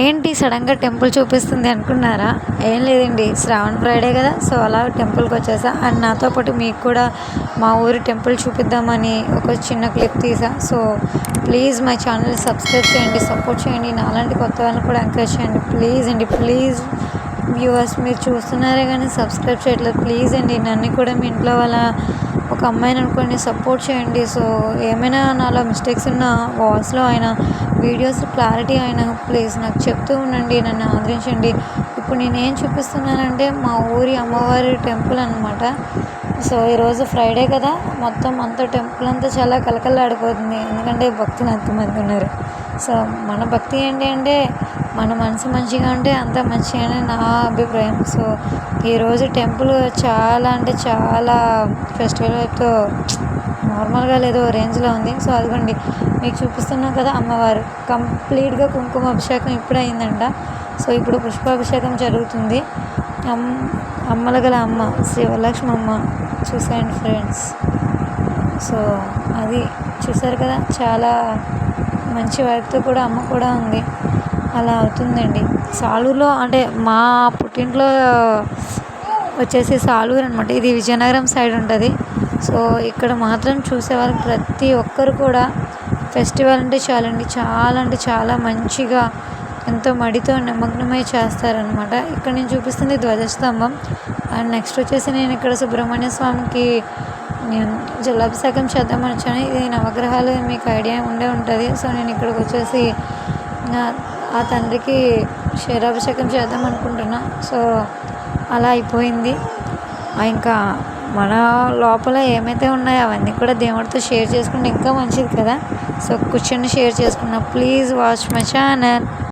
ఏంటి సడన్గా టెంపుల్ చూపిస్తుంది అనుకున్నారా? ఏం లేదండి శ్రావణ ఫ్రైడే కదా సో అలా టెంపుల్కి వచ్చేసా. అండ్ నాతో పాటు మీకు కూడా మా ఊరి టెంపుల్ చూపిద్దామని ఒక చిన్న క్లిప్ తీసా. So please my channel subscribe చేయండి సపోర్ట్ చేయండి. నాలాంటి కొత్త వాళ్ళని కూడా ఎంకరేజ్ చేయండి. ప్లీజ్ అండి ప్లీజ్ వ్యూవర్స్ మీరు చూస్తున్నారే కానీ సబ్స్క్రైబ్ చేయట్లేదు. ప్లీజ్ అండి నన్ను కూడా మీ ఇంట్లో వాళ్ళ ఒక అమ్మాయిని అనుకోండి సపోర్ట్ చేయండి. సో ఏమైనా నాలో మిస్టేక్స్ ఉన్న వాయిస్లో అయినా వీడియోస్ క్లారిటీ అయినా ప్లీజ్ నాకు చెప్తూ ఉండండి నన్ను ఆదరించండి. ఇప్పుడు నేను ఏం చూపిస్తున్నానంటే మా ఊరి అమ్మవారి టెంపుల్ అనమాట సో ఈరోజు ఫ్రైడే కదా మొత్తం అంతా టెంపుల్ అంతా చాలా కలకలాడిపోతుంది ఎందుకంటే భక్తులు అంతమంది ఉన్నారు. సో మన భక్తి ఏంటి అంటే మన మనసు మంచిగా ఉంటే అంత మంచిగా అని నా అభిప్రాయం. సో ఈరోజు టెంపుల్ చాలా అంటే చాలా ఫెస్టివల్ వైపుతో నార్మల్గా లేదో రేంజ్లో ఉంది. సో అదిగోండి మీకు చూపిస్తున్నాం కదా అమ్మవారు. కంప్లీట్గా కుంకుమ అభిషేకం ఇప్పుడే అయిందంట. సో ఇప్పుడు పుష్పాభిషేకం జరుగుతుంది. అమ్ అమ్మల గల అమ్మ శ్రీ వరలక్ష్మి అమ్మ చూసేయండి ఫ్రెండ్స్. సో అది చూసారు కదా చాలా మంచి వైపుతో కూడా అమ్మ కూడా ఉంది. అలా అవుతుందండి. సాలూరులో అంటే మా పుట్టింట్లో వచ్చేసి సాలూరు అనమాట ఇది విజయనగరం సైడ్ ఉంటుంది. సో ఇక్కడ మాత్రం చూసేవారు ప్రతి ఒక్కరు కూడా ఫెస్టివల్ అంటే చాలండి. చాలా అంటే చాలా మంచిగా ఎంతో మడితో నిమగ్నమై చేస్తారనమాట ఇక్కడ నేను చూపిస్తుంది ధ్వజస్తంభం. అండ్ నెక్స్ట్ వచ్చేసి నేను ఇక్కడ సుబ్రహ్మణ్య స్వామికి నేను జలాభిషేకం చేద్దామని వచ్చాను. ఇది నవగ్రహాలు మీకు ఐడియా ఉండే ఉంటుంది. సో నేను ఇక్కడికి వచ్చేసి నా- ఆ తండ్రికి క్షీరాభిషేకం చేద్దాం అనుకుంటున్నా. సో అలా అయిపోయింది. ఇంకా మన లోపల ఏమైతే ఉన్నాయో అవన్నీ కూడా దేవుడితో షేర్ చేసుకుంటే ఇంకా మంచిది కదా. సో కూర్చొని షేర్ చేసుకున్నా. Please watch my channel.